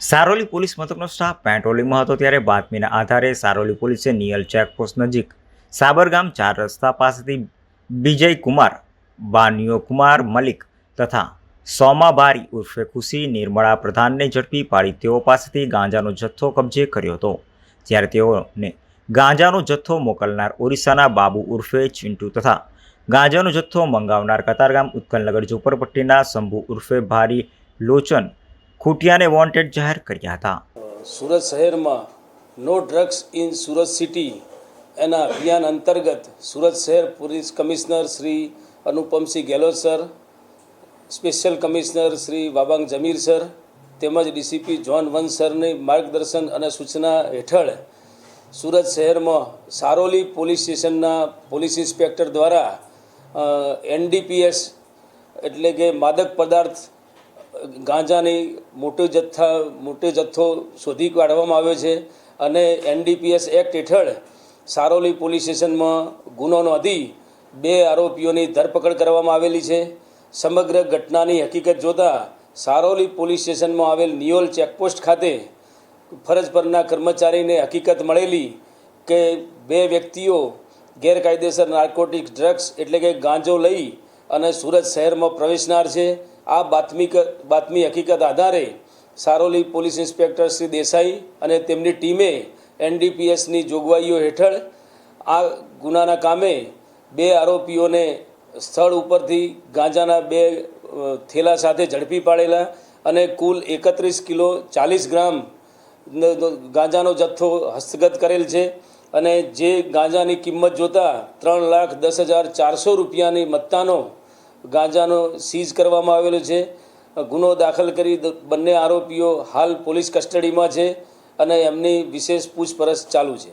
Saroli police મથકનો staff પેટ્રોલિંગમાં હતો ત્યારે બાતમીના આધારે સારોલી પોલીસે નિયલ ચેકપોસ્ટ નજીક સાબરગામ ચાર રસ્તા પાસેથી વિજય કુમાર બાનિયો કુમાર મલિક તથા સોમાબારી ઉર્ફે ખુશી નિર્મળા પ્રધાનને ઝડપી પાડી તેઓ પાસેથી ગાંજાનો જથ્થો કબજે કર્યો હતો. જ્યારે તેઓને ગાંજાનો જથ્થો મોકલનાર ઓરિસ્સાના બાબુ ઉર્ફે ચિંટુ તથા ગાંજાનો જથ્થો મંગાવનાર કતારગામ ઉત્કલનગર, ઝુંપડપટ્ટીના શંભુ ઉર્ફે ભારી લોચન ખૂટિયાને વોન્ટેડ જાહેર કર્યા હતા. સુરત શહેરમાં નો ડ્રગ્સ ઇન સુરત સિટી એના અભિયાન અંતર્ગત સુરત શહેર police commissioner Shri Anupamsinh Gahlot sir special commissioner Shri Wabang Jamir sir, તેમજ ડીસીપી જોન વન સરની માર્ગદર્શન અને સૂચના હેઠળ સુરત શહેરમાં સારોલી પોલીસ સ્ટેશનના પોલીસ ઇન્સ્પેક્ટર દ્વારા એનડીપીએસ એટલે કે માદક પદાર્થ ગાંજાની મોટો જથ્થા, મોટો જથ્થો શોધી કાઢવામાં આવ્યો છે અને એનડીપીએસ એક્ટ હેઠળ સારોલી પોલીસ સ્ટેશનમાં ગુનો નોંધી બે આરોપીઓની ધરપકડ કરવામાં આવેલી છે. સમગ્ર ઘટનાની હકીકત જોતાં સારોલી પોલીસ સ્ટેશનમાં આવેલ નિયોલ ચેકપોસ્ટ ખાતે ફરજ પરના કર્મચારીને હકીકત મળેલી કે બે વ્યક્તિઓ ગેરકાયદેસર નાર્કોટિક ડ્રગ્સ એટલે કે ગાંજો લઈ અને સુરત શહેરમાં પ્રવેશનાર છે. આ બાતમી બાતમી હકીકત આધારે સારોલી પોલીસ ઇન્સ્પેક્ટર શ્રી દેસાઈ અને તેમની ટીમે એનડીપીએસની જોગવાઈઓ હેઠળ આ ગુનાના કામે બે આરોપીઓને સ્થળ ઉપરથી ગાંજાના બે થેલા સાથે ઝડપી પાડેલા અને કુલ એકત્રીસ કિલો ચાલીસ ગ્રામ ગાંજાનો જથ્થો હસ્તગત કરેલ છે અને જે ગાંજાની કિંમત જોતાં ત્રણ લાખ દસ હજાર ચારસો રૂપિયાની મત્તાનો ગાંજાનો સીઝ કરવામાં આવેલો છે. ગુનો દાખલ કરી બંને આરોપીઓ હાલ પોલીસ કસ્ટડીમાં છે અને એમની વિશેષ પૂછપરછ ચાલુ છે.